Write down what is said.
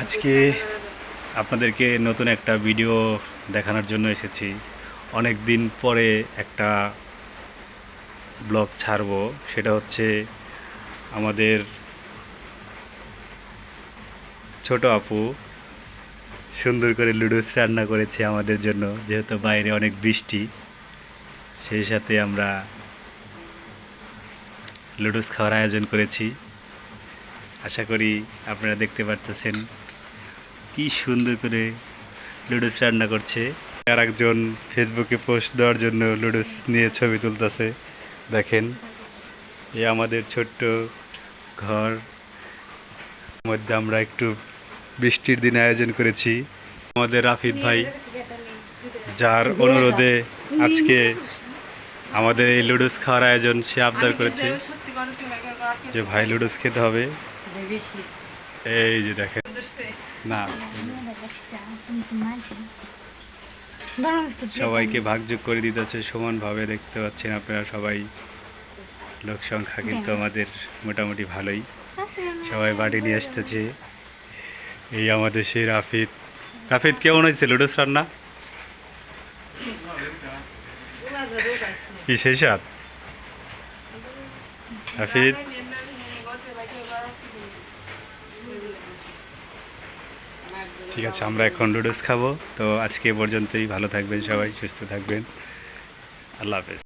আজকে আপনাদেরকে নতুন একটা ভিডিও দেখানোর জন্য এসেছি। অনেক দিন পরে একটা ব্লগ ছাড়বো, সেটা হচ্ছে আমাদের ছোট আপু সুন্দর করে লুডোস রান্না করেছে আমাদের জন্য, যেহেতু বাইরে অনেক বৃষ্টি, সেই সাথে আমরা লুডুস খাওয়ার আয়োজন করেছি। আশা করি আপনারা দেখতে পারতেছেন কি সুন্দর করে লুডুস রান্না করছে। আর একজন ফেসবুকে পোস্ট দেওয়ার জন্য লুডুস নিয়ে ছবি তুলতেছে। দেখেন, এ আমাদের ছোট্ট ঘর। মধ্যে আমরা একটু বৃষ্টির দিন আয়োজন করেছি। আমাদের রাফিদ ভাই, যার অনুরোধে আজকে আমাদের এই লুডুস খাওয়ার আয়োজন সে আবদার করেছে যে ভাই লুডুস খেতে হবে। এই যে দেখেন। না। সবাইকে ভাগযোগ করে দিতে দিতেছে সমানভাবে দেখতে পাচ্ছেন আপনারা সবাই। লোক সংখ্যা কিন্তু আমাদের মোটামুটি ভালোই। সবাই বাড়ি নিয়ে আসতেছে। এই আমাদের সেই রাফিদ। রাফিদ কেমন হয়েছে লুডুস রান্না? কি সেই সাত হাফিদ ঠিক আছে আমরা এখন নুডলস খাব। তো আজকে এ পর্যন্তই। ভালো থাকবেন সবাই সুস্থ থাকবেন। আল্লাহ হাফেজ।